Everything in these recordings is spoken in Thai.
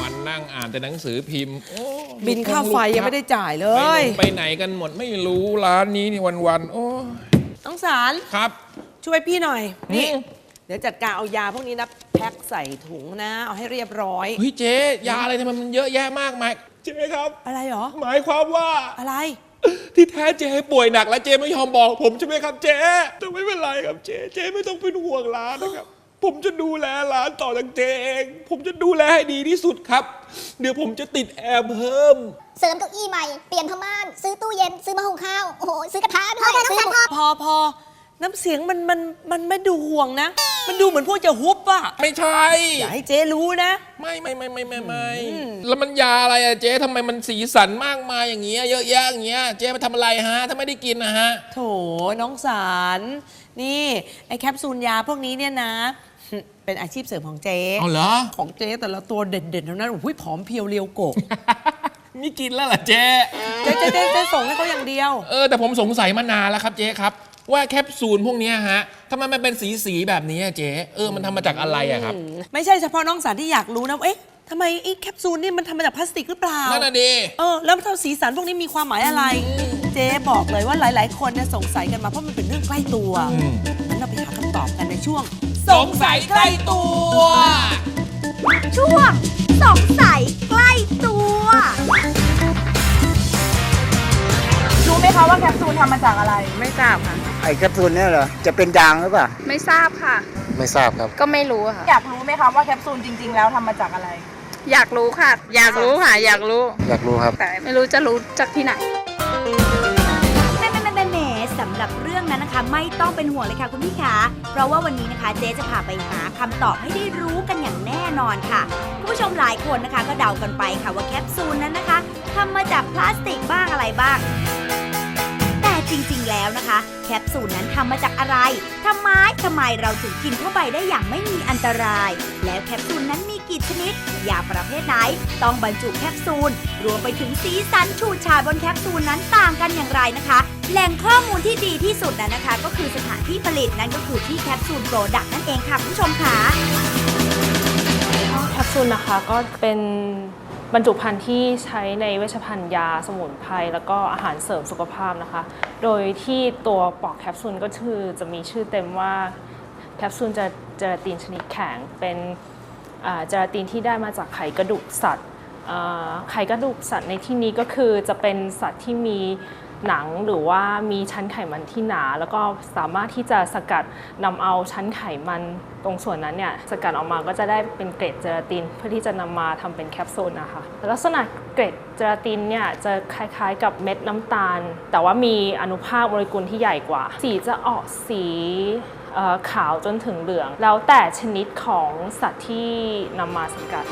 วันนั่งอ่านแต่หนังสือพิมพ์โอ้บินค่าไฟยังไม่ได้จ่ายเลไปย ไปไหนกันหมดไม่รู้ร้านนี้นี่วันๆโอ้น้องสารครับ ช่วยพี่หน่อย นี่ อืม เดี๋ยวจัดการเอายาพวกนี้นะ แพ็คใส่ถุงนะ เอาให้เรียบร้อย เฮ้ยเจ๊ยาอะไรทำไมมันเยอะแยะมากมายเจ๊ครับ อะไรหรอ หมายความว่าอะไร ที่แท้เจ๊ป่วยหนัก และเจ๊ไม่ยอมบอก ผมใช่ไหมครับเจ๊แต่ไม่เป็นไรครับเจ๊เจ๊ไม่ต้องเป็นห่วงร้านนะครับ ผมจะดูแลร้านต่อจากเจ๊เองผมจะดูแลให้ดีที่สุดครับ เดี๋ยวผมจะติดแอร์เพิ่ม เสริมเก้าอี้ใหม่ เปลี่ยนผ้าม่าน ซื้อตู้เย็น ซื้อมาหุงข้าว โอ้โห ซื้อกระทะด้วยซื้อหมดพอพอน้ำเสียงมันมันมันไม่ดูห่วงนะ มันดูเหมือนพวกจะฮุบอะไม่ใช่ อย่าให้เจ๊รู้นะ ไม่ไม่ไม่ไม่ไม่ไม่แล้วมันยาอะไรอะเจ๊ทำไมมันสีสันมากมายอย่างเงี้ยเยอะแยะอย่างเงี้ยเจ๊ไปทำอะไรฮะ ถ้าไม่ได้กินนะฮะ โถน้องสารนี่ไอ้แคปซูลยาพวกนี้เนี่ยนะ เป็นอาชีพเสริมของเจ๊เอาเหรอ ของเจ๊แต่ละตัวเด่นๆทั้งนั้นโอ้ยผอมเพรียวเรียวโกะไม่กินแล้วเหรอเจ๊เจ๊เจ๊เจ๊เจ๊ส่งให้เขาอย่างเดียว เออแต่ผมสงสัยมานานแล้วครับเจ๊ครับ ว่าแคปซูลพวกเนี้ยฮะทำไมมันเป็นสีสีๆแบบนี้อะเจ๊เออมันทำมาจากอะไรอะครับไม่ใช่เฉพาะน้องสารที่อยากรู้นะว่าเอ๊ะทำไมไอ้แคปซูลนี่มันทำมาจากพลาสติกหรือเปล่านั่นน่ะดีเออแล้วเท่าสีสันพวกนี้มีความหมายอะไร เจ๊บอกเลยว่าหลาย ๆ คนเนี่ยสงสัยกันมาเพราะมันเป็นเรื่องใกล้ตัวอืม งั้นเราไปหาคำตอบกันในช่วงสงสัยใกล้ตัวช่วงสงสัยใกล้ตัว รู้ไหมคะว่าแคปซูลทำมาจากอะไร ไม่ทราบค่ะ ไอ้แคปซูลเนี่ยเหรอ จะเป็นยางหรือเปล่า ไม่ทราบค่ะ ไม่ทราบครับ ก็ไม่รู้ค่ะ อยากรู้ไหมคะว่าแคปซูลจริง ๆ แล้วทำมาจากอะไร อยากรู้ค่ะ อยากรู้ค่ะ อยากรู้ อยากรู้ครับ แต่ไม่รู้จะรู้จากที่ไหนแม่แม่แม่แม่แม่สำหรับเรื่องนั้นนะคะ ไม่ต้องเป็นห่วงเลยค่ะคุณพี่ขาเพราะว่าวันนี้นะคะเจ๊จะพาไปหาคำตอบให้ได้รู้กันอย่างแน่นอนค่ะคุณผู้ชมหลายคนนะคะ ก็เดากันไปค่ะว่าแคปซูลนั้นนะคะทำมาจากพลาสติกบ้างอะไรบ้าง ปซูลนั้นทำมาจากอะไรทำไมทำไมเราถึงกินเข้าไปได้อย่างไม่มีอันตราย แล้วแคปซูลนั้นมีกี่ชนิด ยาประเภทไหน ต้องบรรจุแคปซูล รวมไปถึงสีสันฉูดฉาบนแคปซูลนั้นต่างกันอย่างไรนะคะ แหล่งข้อมูลที่ดีที่สุดนะนะคะ ก็คือสถานที่ผลิตนั่นก็คือที่แคปซูลโปรดักต์นั่นเองค่ะคุณผู้ชมค่ะ แคปซูลนะคะก็เป็น บรรจุภัณฑ์ที่ใช้ในเวชภัณฑ์ยาสมุนไพรแล้วก็อาหารเสริมสุขภาพนะคะ โดยที่ตัวปอกแคปซูลก็คือจะมีชื่อเต็มว่าแคปซูลจะเจลาตินชนิดแข็งเป็นเจลาตินที่ได้มาจากไขกระดูกสัตว์ไขกระดูกสัตว์ในที่นี้ก็คือจะเป็นสัตว์ที่มี หนังหรือว่ามีชั้นไขมันที่หนา แล้วก็สามารถที่จะสกัดนำเอาชั้นไขมันตรงส่วนนั้นเนี่ยสกัดออกมาก็จะได้เป็นเกรดเจลาติน เพื่อที่จะนำมาทำเป็นแคปซูลนะคะลักษณะเกรดเจลาตินเนี่ยจะคล้ายๆ กับเม็ดน้ำตาล แต่ว่ามีอนุภาคโมเลกุลที่ใหญ่กว่า สีจะออกสีขาวจนถึงเหลือง แล้วแต่ชนิดของสัตว์ที่นำมาสกัด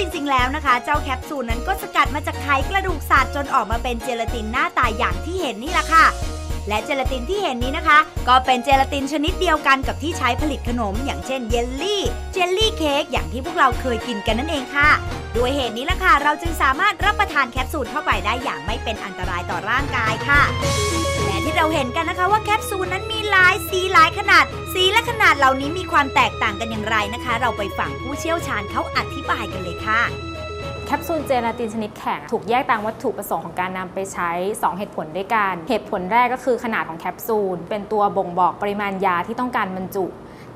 จริงๆแล้วนะคะ เจ้าแคปซูลนั้นก็สกัดมาจากไขกระดูกสัตว์จนออกมาเป็นเจลาตินหน้าตาอย่างที่เห็นนี่แหละค่ะ และเจลาตินที่เห็นนี้นะคะ ก็เป็นเจลาตินชนิดเดียวกันกับที่ใช้ผลิตขนม อย่างเช่นเยลลี่ เจลลี่เค้กอย่างที่พวกเราเคยกินกันนั่นเองค่ะ ด้วยเหตุนี้ล่ะค่ะ เราจึงสามารถรับประทานแคปซูลเข้าไปได้อย่างไม่เป็นอันตรายต่อร่างกายค่ะและที่เราเห็นกันนะคะว่าแคปซูลนั้นมีหลายสีหลายขนาด สีและขนาดเหล่านี้มีความแตกต่างกันอย่างไรนะคะ เราไปฟังผู้เชี่ยวชาญเขาอธิบายกันเลยค่ะ แคปซูลเจลาตินชนิดแข็ง ถูกแยกตามวัตถุประสงค์ของการนำไปใช้ 2 เหตุผลด้วยกัน เหตุผลแรกก็คือขนาดของแคปซูล เป็นตัวบ่งบอกปริมาณยาที่ต้องการบรรจุ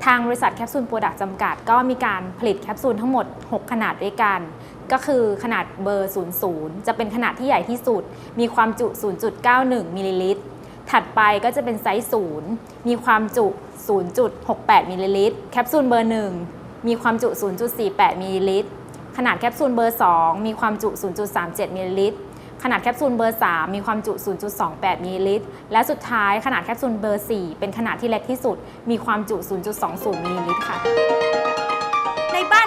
ทางบริษัทแคปซูลโปรดักต์จำกัด ก็มีการผลิตแคปซูลทั้งหมด 6 ขนาดด้วยกัน ก็คือขนาดเบอร์ 00 จะเป็นขนาดที่ใหญ่ที่สุด มีความจุ 0.91 มิลลิลิตร ถัดไปก็จะเป็นไซส์ 0 มีความจุ 0.68 มิลลิลิตร แคปซูลเบอร์ 1 มีความจุ 0.48 มิลลิลิตร ขนาดแคปซูลเบอร์ 2 มีความจุ 0.37มิลลิลิตร ขนาดแคปซูลเบอร์ 3 มีความจุ 0.28มิลลิลิตร และสุดท้ายขนาดแคปซูลเบอร์ 4 เป็นขนาดที่เล็กที่สุด มีความจุ 0.20มิลลิลิตรค่ะ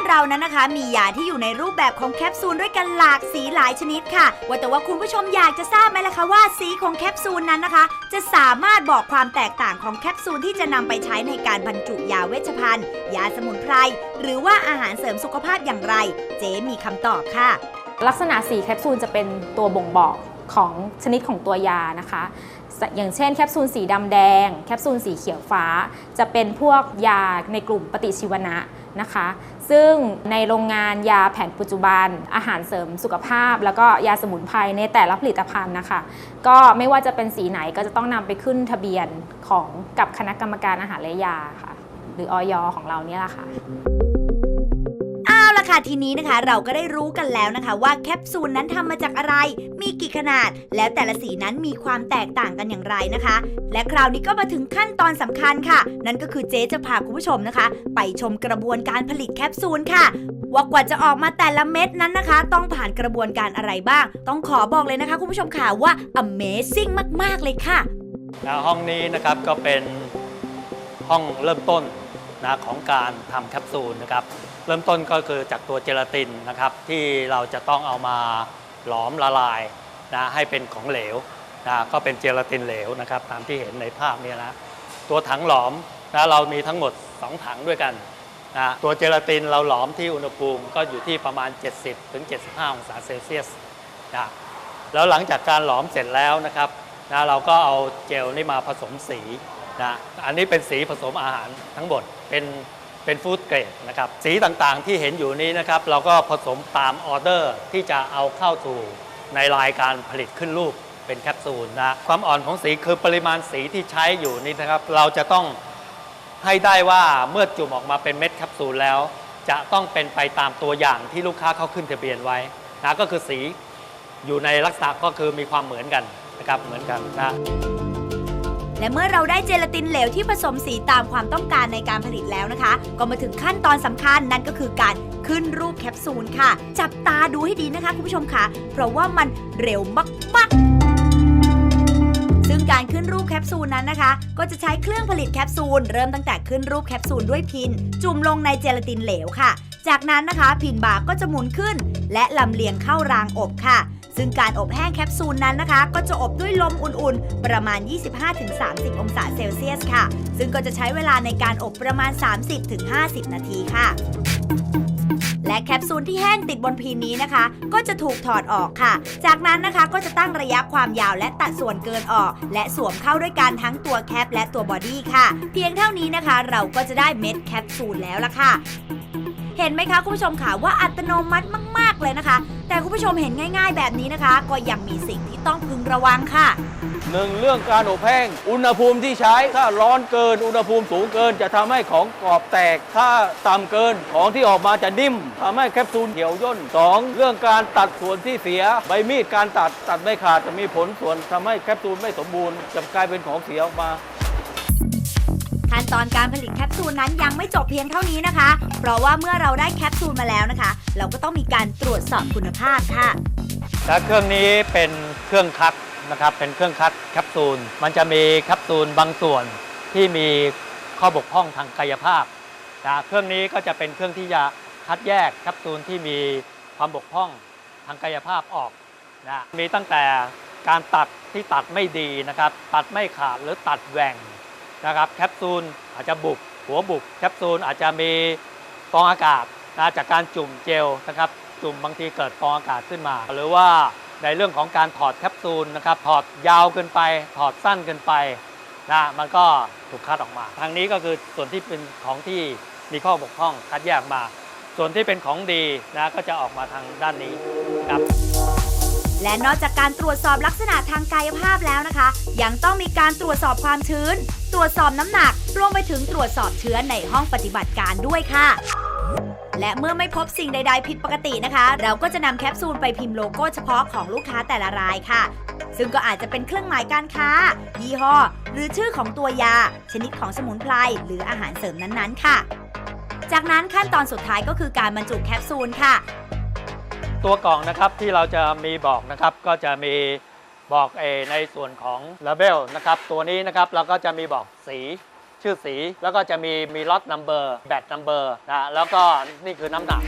เรานั้นนะคะ มียาที่อยู่ในรูปแบบของแคปซูลด้วยกันหลากสีหลายชนิดค่ะ ว่าแต่ว่าคุณผู้ชมอยากจะทราบไหมล่ะคะว่าสีของแคปซูลนั้นนะคะ จะสามารถบอกความแตกต่างของแคปซูลที่จะนำไปใช้ในการบรรจุยาเวชภัณฑ์ ยาสมุนไพร หรือว่าอาหารเสริมสุขภาพอย่างไร เจ๊มีคำตอบค่ะ ลักษณะสีแคปซูลจะเป็นตัวบ่งบอกของชนิดของตัวยานะคะอย่างเช่นแคปซูลสีดำแดง แคปซูลสีเขียวฟ้า จะเป็นพวกยาในกลุ่มปฏิชีวนะ นะคะ ซึ่งในโรงงานยาแผนปัจจุบัน อาหารเสริมสุขภาพ แล้วก็ยาสมุนไพรในแต่ละผลิตภัณฑ์นะคะ ก็ไม่ว่าจะเป็นสีไหนก็จะต้องนำไปขึ้นทะเบียนของกับคณะกรรมการอาหารและยาค่ะ หรือออยของเราเนี่ยแหละค่ะ เอาละค่ะทีนี้นะคะ เราก็ได้รู้กันแล้วนะคะ ว่าแคปซูลนั้นทำมาจากอะไร มีกี่ขนาด แล้วแต่ละสีนั้นมีความแตกต่างกันอย่างไรนะคะ และคราวนี้ก็มาถึงขั้นตอนสำคัญค่ะ นั่นก็คือเจ๊จะพาคุณผู้ชมนะคะ ไปชมกระบวนการผลิตแคปซูลค่ะ ว่ากว่าจะออกมาแต่ละเม็ดนั้นนะคะ ต้องผ่านกระบวนการอะไรบ้าง ต้องขอบอกเลยนะคะ คุณผู้ชมค่ะว่า Amazing มาก ๆ เลยค่ะนะห้องนี้นะครับก็เป็นห้องเริ่มต้นนะของการทำแคปซูลนะครับ เริ่มต้นก็คือจากตัวเจลาตินนะครับที่เราจะต้องเอามาหลอมละลายนะให้เป็นของเหลวนะก็เป็นเจลาตินเหลวนะครับตามที่เห็นในภาพนี้นะตัวถังหลอมนะเรามีทั้งหมด 2 ถังด้วยกันนะตัวเจลาตินเราหลอมที่อุณหภูมิก็อยู่ที่ประมาณ 70-75ถึง75องศาเซลเซียสนะแล้วหลังจากการหลอมเสร็จแล้วนะครับนะเราก็เอาเจลนี่มาผสมสีนะอันนี้เป็นสีผสมอาหารทั้งหมดเป็น เป็นฟู้ดเกรดนะครับสีต่างๆที่เห็นอยู่นี้นะครับ เราก็ผสมตามออเดอร์ที่จะเอาเข้าสู่ในรายการผลิตขึ้นรูปเป็นแคปซูลนะความอ่อนของสีคือปริมาณสีที่ใช้อยู่นี่นะครับ เราจะต้องให้ได้ว่าเมื่อจุ่มออกมาเป็นเม็ดแคปซูลแล้ว จะต้องเป็นไปตามตัวอย่างที่ลูกค้าเขาขึ้นทะเบียนไว้นะก็คือสีอยู่ในลักษณะก็คือมีความเหมือนกันนะครับเหมือนกันนะ และเมื่อเราได้เจลาตินเหลวที่ผสมสีตามความต้องการในการผลิตแล้วนะคะ ก็มาถึงขั้นตอนสำคัญนั่นก็คือการขึ้นรูปแคปซูลค่ะ จับตาดูให้ดีนะคะคุณผู้ชมค่ะ เพราะว่ามันเร็วมากๆซึ่งการขึ้นรูปแคปซูลนั้นนะคะ ก็จะใช้เครื่องผลิตแคปซูล เริ่มตั้งแต่ขึ้นรูปแคปซูลด้วยพิน จุ่มลงในเจลาตินเหลวค่ะ จากนั้นนะคะพินบาร์ก็จะหมุนขึ้น และลำเลียงเข้ารางอบค่ะ ซึ่งการอบแห้งแคปซูลนั้นนะคะ ก็จะอบด้วยลมอุ่นๆ ประมาณ 25-30 องศาเซลเซียสค่ะ ซึ่งก็จะใช้เวลาในการอบประมาณ 30-50 นาทีค่ะและแคปซูลที่แห้งติดบนพินนี้นะคะ ก็จะถูกถอดออกค่ะ จากนั้นนะคะก็จะตั้งระยะความยาวและตัดส่วนเกินออก และสวมเข้าด้วยกันทั้งตัวแคปและตัวบอดี้ค่ะ เพียงเท่านี้นะคะ เราก็จะได้เม็ดแคปซูลแล้วล่ะค่ะ เห็นไหมคะคุณผู้ชมค่ะว่าอัตโนมัติมาก ๆ เลยนะคะ แต่คุณผู้ชมเห็นง่าย ๆ แบบนี้นะคะ ก็ยังมีสิ่งที่ต้องพึงระวังค่ะ หนึ่งเรื่องการอบแห้ง อุณหภูมิที่ใช้ ถ้าร้อนเกิน อุณหภูมิสูงเกิน จะทำให้ของกรอบแตก ถ้าต่ำเกินของที่ออกมาจะนิ่มทำให้แคปซูลเหี่ยวย่นสองเรื่องการตัดส่วนที่เสีย ใบมีดการตัดตัดไม่ขาดจะมีผลส่วนทำให้แคปซูลไม่สมบูรณ์จะกลายเป็นของเสียออกมา ขั้นตอนการผลิตแคปซูลนั้นยังไม่จบเพียงเท่านี้นะคะ เพราะว่าเมื่อเราได้แคปซูลมาแล้วนะคะ เราก็ต้องมีการตรวจสอบคุณภาพค่ะ และเครื่องนี้เป็นเครื่องคัดนะครับ เป็นเครื่องคัดแคปซูล มันจะมีแคปซูลบางส่วนที่มีข้อบกพร่องทางกายภาพนะเครื่องนี้ก็จะเป็นเครื่องที่จะคัดแยกแคปซูลที่มีความบกพร่องทางกายภาพออกนะมีตั้งแต่การตัดที่ตัดไม่ดีนะครับ ตัดไม่ขาดหรือตัดแหว่ง นะครับแคปซูลอาจจะบุบหัวบุบแคปซูลอาจจะมีฟองอากาศนะจากการจุ่มเจลนะครับจุ่มบางทีเกิดฟองอากาศขึ้นมา หรือว่าในเรื่องของการถอดแคปซูลนะครับถอดยาวเกินไป ถอดสั้นเกินไปนะมันก็ถูกคัดออกมา ทางนี้ก็คือส่วนที่เป็นของที่มีข้อบกพร่องคัดแยกมา ส่วนที่เป็นของดีนะก็จะออกมาทางด้านนี้ครับ และนอกจากการตรวจสอบลักษณะทางกายภาพแล้วนะคะ ยังต้องมีการตรวจสอบความชื้น ตรวจสอบน้ำหนัก รวมไปถึงตรวจสอบเชื้อในห้องปฏิบัติการด้วยค่ะ และเมื่อไม่พบสิ่งใด ๆ ผิดปกตินะคะ เราก็จะนำแคปซูลไปพิมพ์โลโก้เฉพาะของลูกค้าแต่ละรายค่ะ ซึ่งก็อาจจะเป็นเครื่องหมายการค้า ยี่ห้อ หรือชื่อของตัวยา ชนิดของสมุนไพรหรืออาหารเสริมนั้นๆ ค่ะ จากนั้นขั้นตอนสุดท้ายก็คือการบรรจุแคปซูลค่ะ ตัวกล่องนะครับที่เราจะมีบอกนะครับก็จะมีบอกเอในส่วนของเลเบลนะครับตัวนี้นะครับเราก็จะมีบอกสีชื่อสีแล้วก็จะมีมีล็อตนัมเบอร์แบตนัมเบอร์นะแล้วก็นี่คือน้ำหนัก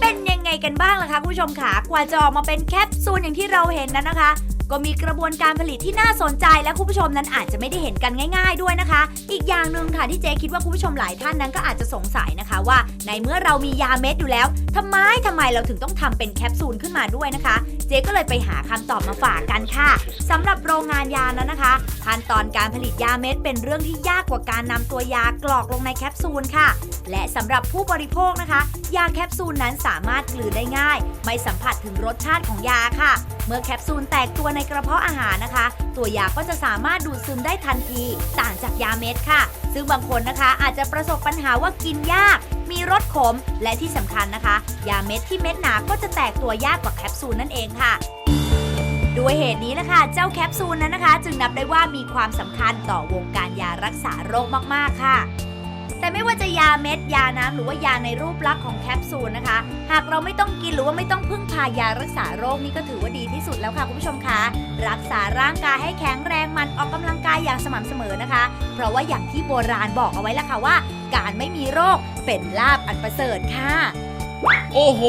เป็นยังไงกันบ้างล่ะคะคุณผู้ชมคะกว่าจะออกมาเป็นแคปซูลอย่างที่เราเห็นนั้นนะคะ ก็มีกระบวนการผลิตที่น่าสนใจและคุณผู้ชมนั้นอาจจะไม่ได้เห็นกันง่าย ๆ ด้วยนะคะ อีกอย่างหนึ่งค่ะที่เจ๊คิดว่าคุณผู้ชมหลายท่านนั้นก็อาจจะสงสัยนะคะว่า ในเมื่อเรามียาเม็ดอยู่แล้วทำไมทำไมเราถึงต้องทำเป็นแคปซูลขึ้นมาด้วยนะคะเจ๊ก็เลยไปหาคำตอบมาฝากกันค่ะสำหรับโรงงานยานั้นนะคะ ขั้นตอนการผลิตยาเม็ดเป็นเรื่องที่ยากกว่าการนำตัวยากรอกลงในแคปซูลค่ะ และสำหรับผู้บริโภคนะคะ ยาแคปซูลนั้นสามารถกลืนได้ง่าย ไม่สัมผัสถึงรสชาติของยาค่ะ เมื่อแคปซูลแตกตัวในกระเพาะอาหารนะคะ ตัวยาก็จะสามารถดูดซึมได้ทันที ต่างจากยาเม็ดค่ะ ซึ่งบางคนนะคะอาจจะประสบปัญหาว่ากินยากมีรสขม และที่สำคัญนะคะ ยาเม็ดที่เม็ดหนาก็จะแตกตัวยากกว่าแคปซูลนั่นเองค่ะ ด้วยเหตุนี้นะคะเจ้าแคปซูลนั้นนะคะ จึงนับได้ว่ามีความสำคัญต่อวงการยารักษาโรคมาก ๆ ค่ะแต่ไม่ว่าจะยาเม็ด ยาน้ำหรือว่ายาในรูปลักษณ์ของแคปซูลนะคะ หากเราไม่ต้องกินหรือว่าไม่ต้องพึ่งพายารักษาโรคนี่ก็ถือว่าดีที่สุดแล้วค่ะคุณผู้ชมคะรักษาร่างกายให้แข็งแรงมันออกกำลังกายอย่างสม่ำเสมอนะคะ เพราะว่าอย่างที่โบราณบอกเอาไว้แล้วค่ะว่า การไม่มีโรคเป็นลาบอันประเสริฐค่ะ โอ้โห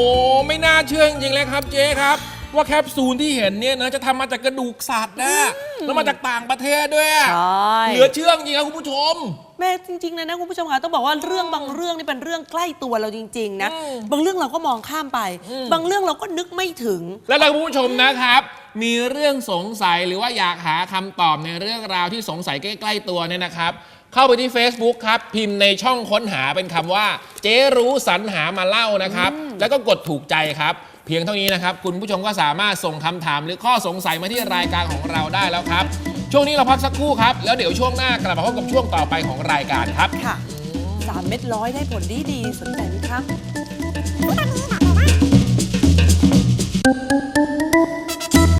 ไม่น่าเชื่อจริงๆเลยครับเจ๊ครับ ว่าแคปซูลที่เห็นเนี่ยนะจะทำมาจากกระดูกสัตว์นะแล้วมาจากต่างประเทศด้วยใช่ เหลือเชื่อจริงๆครับคุณผู้ชม แม่จริงๆเลยนะคุณผู้ชมค่ะต้องบอกว่าเรื่องบางเรื่องนี่เป็นเรื่องใกล้ตัวเราจริง ๆ นะ อืมบางเรื่องเราก็มองข้ามไป อืม บางเรื่องเราก็นึกไม่ถึง และถ้าคุณผู้ชมนะครับ มีเรื่องสงสัยหรือว่าอยากหาคำตอบในเรื่องราวที่สงสัยใกล้ ๆ ตัวเนี่ยนะครับ เข้าไปที่ Facebook ครับ พิมพ์ในช่องค้นหาเป็นคำว่า เจ๊รู้สรรหามาเล่านะครับ แล้วก็กดถูกใจครับ เพียงเท่านี้นะครับ คุณผู้ชมก็สามารถส่งคำถามหรือข้อสงสัยมาที่รายการของเราได้แล้วครับ ช่วงนี้เราพักสักครู่ครับ แล้วเดี๋ยวช่วงหน้ากลับมาพบกับช่วงต่อไปของรายการครับ ค่ะสามเม็ดร้อยได้ผลดีดีๆสนใจไหมคะ